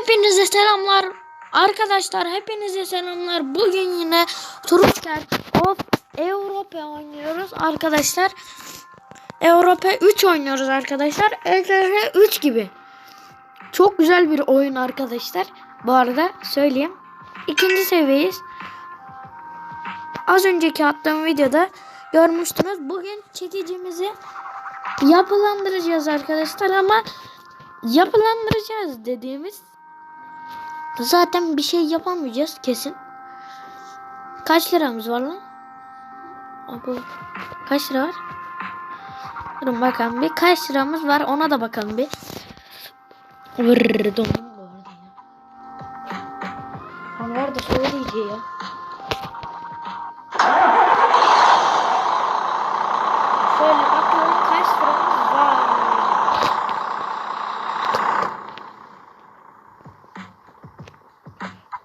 Hepinize selamlar. Arkadaşlar hepinize selamlar. Bugün yine Turunçker of Avrupa oynuyoruz arkadaşlar. Avrupa 3 oynuyoruz arkadaşlar. Avrupa 3 gibi. Çok güzel bir oyun arkadaşlar. Bu arada söyleyeyim. İkinci seviyeyiz. Az önceki attığım videoda görmüştünüz. Bugün çekicimizi yapılandıracağız arkadaşlar ama yapılandıracağız dediğimiz zaten bir şey yapamayacağız kesin. Kaç liramız var lan? Abi, kaç lira var? Durun bakalım bir kaç liramız var ona da bakalım bir. Vırr dondum bu arada ya. Havalar da soğudu iyice ya. Şöyle bakalım kaç liramız var.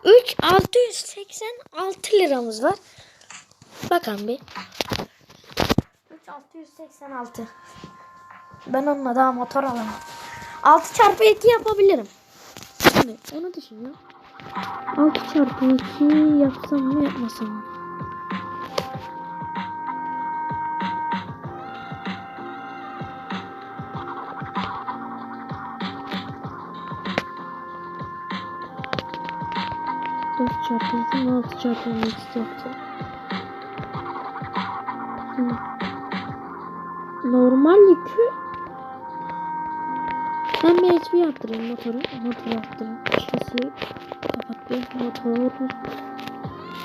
Üç altı yüz seksen altı liramız var. Bakalım bir. Üç altı yüz seksen altı. Ben onunla daha motor alamam. 6 çarpı 2 yapabilirim. Şimdi onu düşünüyorum. 6 çarpı 2 yapsam mı yapmasam mı? Dört çarpı iki, altı çarpı on iki yapacağım. Hı. Normal yükü ben bir HP yaptırayım motoru. Motor yaptırayım. Şasi kapat bir motor.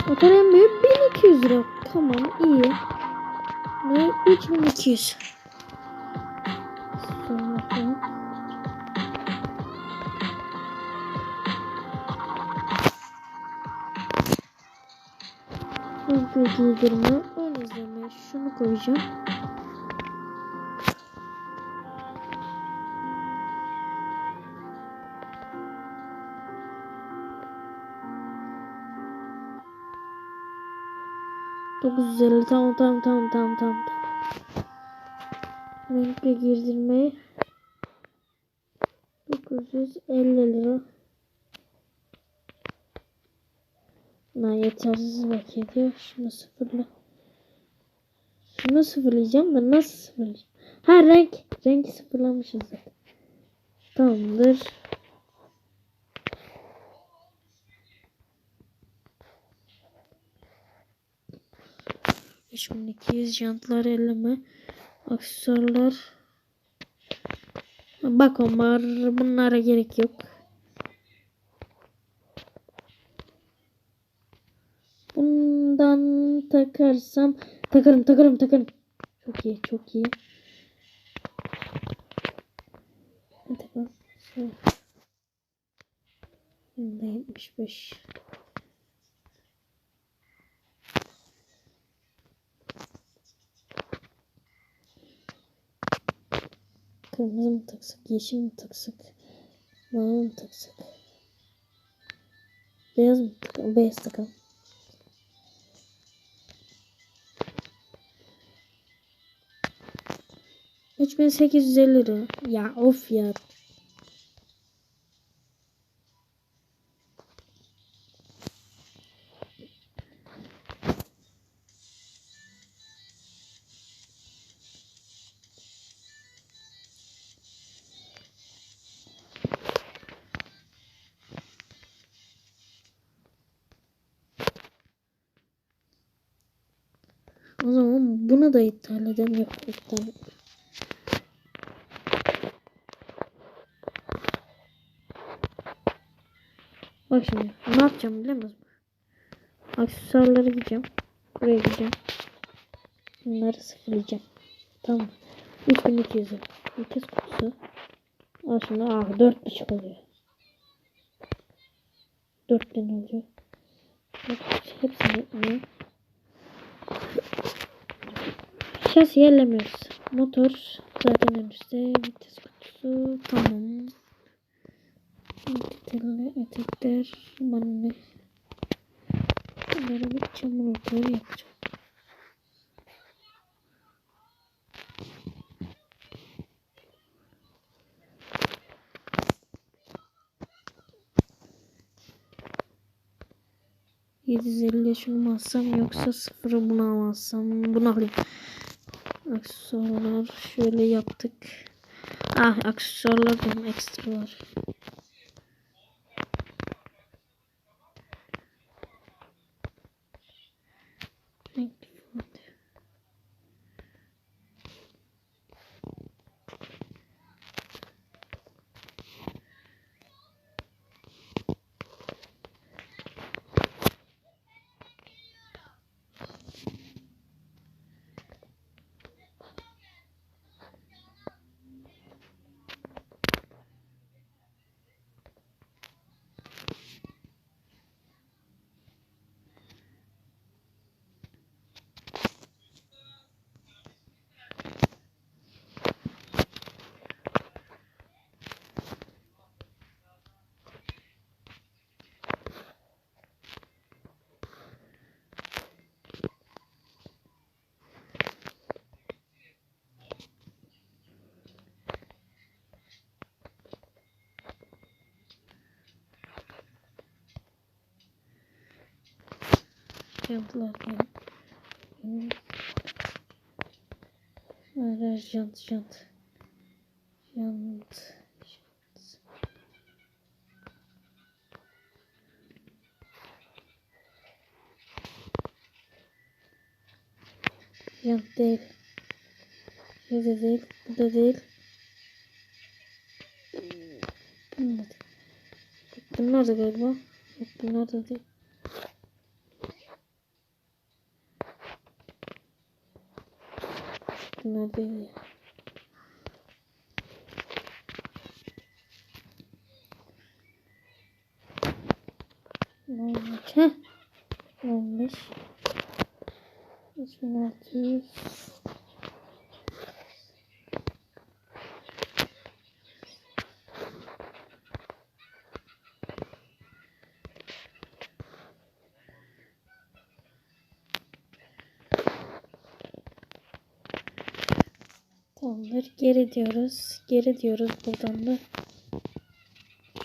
Motor en büyük 1200 lira. Tamam iyi. Ne? 3200. Sonra Hızlı giydirme, ön izleme, şunu koyacağım. Dokuz yüz elli tamam tamam tamam tamam tamam. Renkle girdirme. 950 lira. Na yetersiz belki ediyor. Şunu sıfırla. Şunu sıfırlayacağım da nasıl sıfırlayacağım? Ha renk. Rengi sıfırlamışız zaten. Tamamdır. İki yüz jantlar elleme. Aksesuarlar. Bak onlar bunlara gerek yok. Takarsam takarım takarım takarım. Çok iyi çok iyi. Takalım. Bunda 75. Kırmızı mı taksak, yeşil mi taksak, mavi mi taksak? Beyaz mı takalım? Beyaz takalım. Üç bin sekiz yüz elli lira. Ya of ya. O zaman bunu da iptal edelim. Bak şimdi ne yapacağım biliyor musun? Aksesuarlara gideceğim. Buraya gideceğim. Bunları sıfırlayacağım. Tamam. 3200 8 kutusu. Al şimdi ah 4.5 oluyor. 4000 oluyor. Bak hepsini ne? Şasi ellemiyoruz. Motor zaten önümüzde. Vites kutusu tamam. Telli etekler manne. Bunlara bir çamur ortaları yapacağım. %50 şunu mu alsam yoksa sıfırı bunu alsam bunu alayım. Aksesuarlar şöyle yaptık. Ah aksesuarlar diyorum ekstralar. Jantlar yani. Ara jant jant. Jant. jant. Değil. Bu da değil. Bu da değil. Bunlar da galiba. Yok bunlar da değil. Değil. ya. Olmuş. Heh. Olmuş. 3600. Tamamdır. Geri diyoruz. Geri diyoruz buradan da.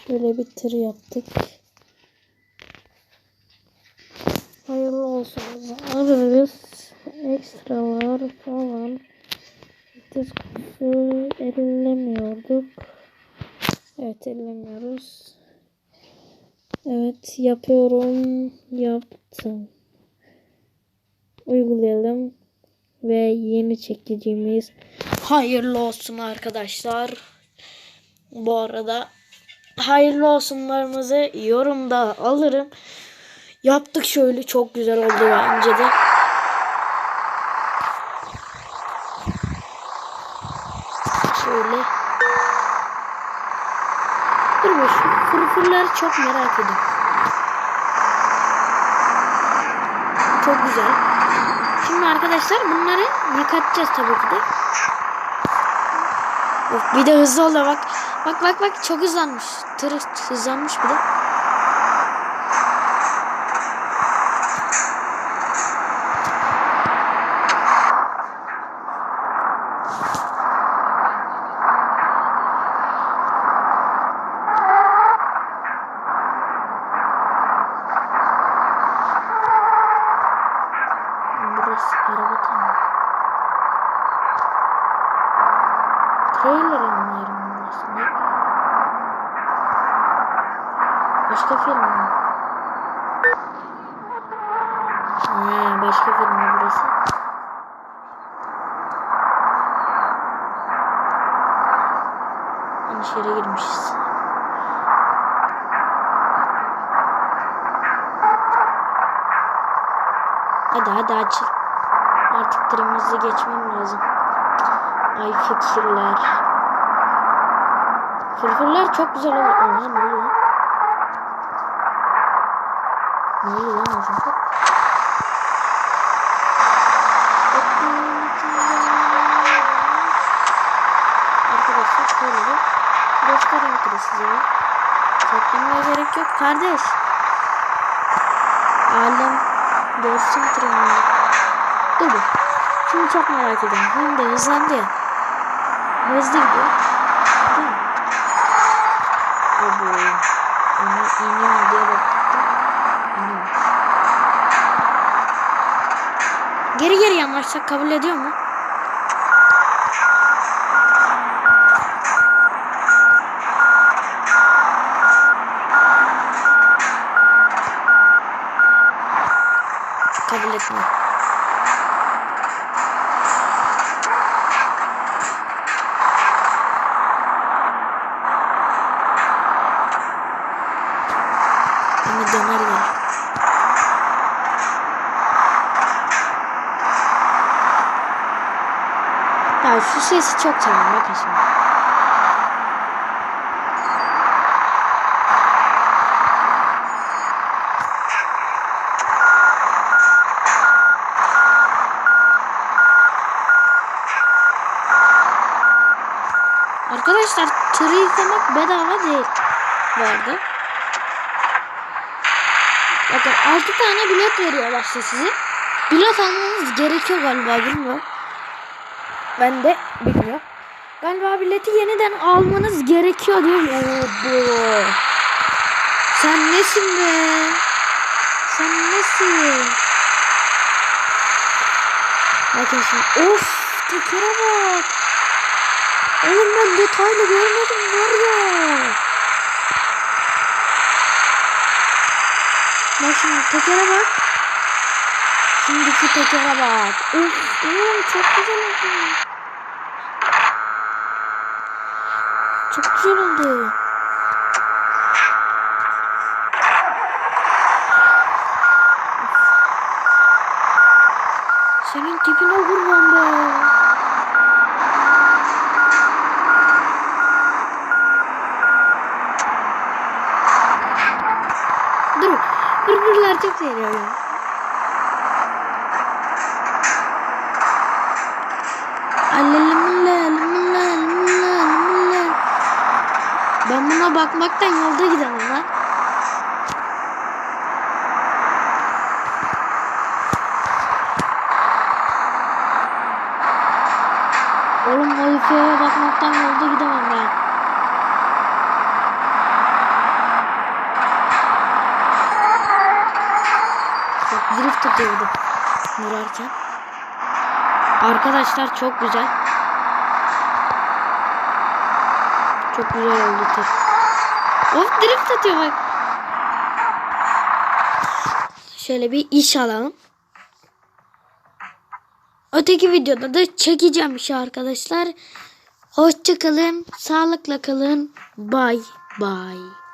Şöyle bir tır yaptık. Hayırlı olsun. Alırız. Ekstralar falan. Vites kutusu ellemiyorduk. Evet ellemiyoruz. Evet yapıyorum. Yaptım. Uygulayalım. Ve yeni çekeceğimiz hayırlı olsun arkadaşlar. Bu arada hayırlı olsunlarımızı yorumda alırım. Yaptık şöyle çok güzel oldu bence de. Şöyle. Dur be şu fırfırları çok merak ediyorum. Çok güzel. Şimdi arkadaşlar bunları yıkatacağız tabii ki de. Bir de hızlı oldu bak. Bak bak bak çok hızlanmış. Tır hızlanmış bir de. Burası araba tamam. Trailer mi burası ne? Başka film mi? Ha, başka film mi burası? Yanlış yere girmişiz. Hadi hadi açıl. Artık trimimizi geçmem lazım. Ay fikirler. Fırfırlar çok güzel oldu. Oha ne oluyor lan? Ne oluyor lan aslında? Arkadaşlar şöyle bir göstereyim ki size. Çekmeye gerek yok kardeş. Alem görsün trimini. Dur bir. Şimdi çok merak ediyorum. Hem de hızlandı ya. Hızlı gidiyor. Değil mi? O bu. Onu iniyor diye baktık Geri geri yanaşsak kabul ediyor mu? Kabul etmiyor. Ya şu sesi çok seviyorum bakın şimdi. Arkadaşlar tırı yıkamak bedava değil. Vardı. Bakın 6 tane bilet veriyorlar size. Bilet almanız gerekiyor galiba bilmiyorum. Ben de bilmiyorum. Galiba bileti yeniden almanız gerekiyor diyor. Oo. Sen nesin be? Sen nesin? Bakın şimdi. Of tekere bak. Oğlum ben detaylı görmedim var ya. Bak şimdi tekere bak. Şimdiki tekere bak. Of oğlum çok güzel oldu. Çok güzel oldu. Senin tipine kurban be. Dur. Hırhırlar çok seviyorum. Ben buna bakmaktan yolda gidemem lan. Oğlum o ülkeye bakmaktan yolda gidemem ben. Bak drift atıyordu. Vurarken. Arkadaşlar çok güzel. Çok güzel oldu tır. Of drift atıyor bak. Şöyle bir iş alalım. Öteki videoda da çekeceğim işi arkadaşlar. Hoşçakalın. Sağlıkla kalın. Bye bye.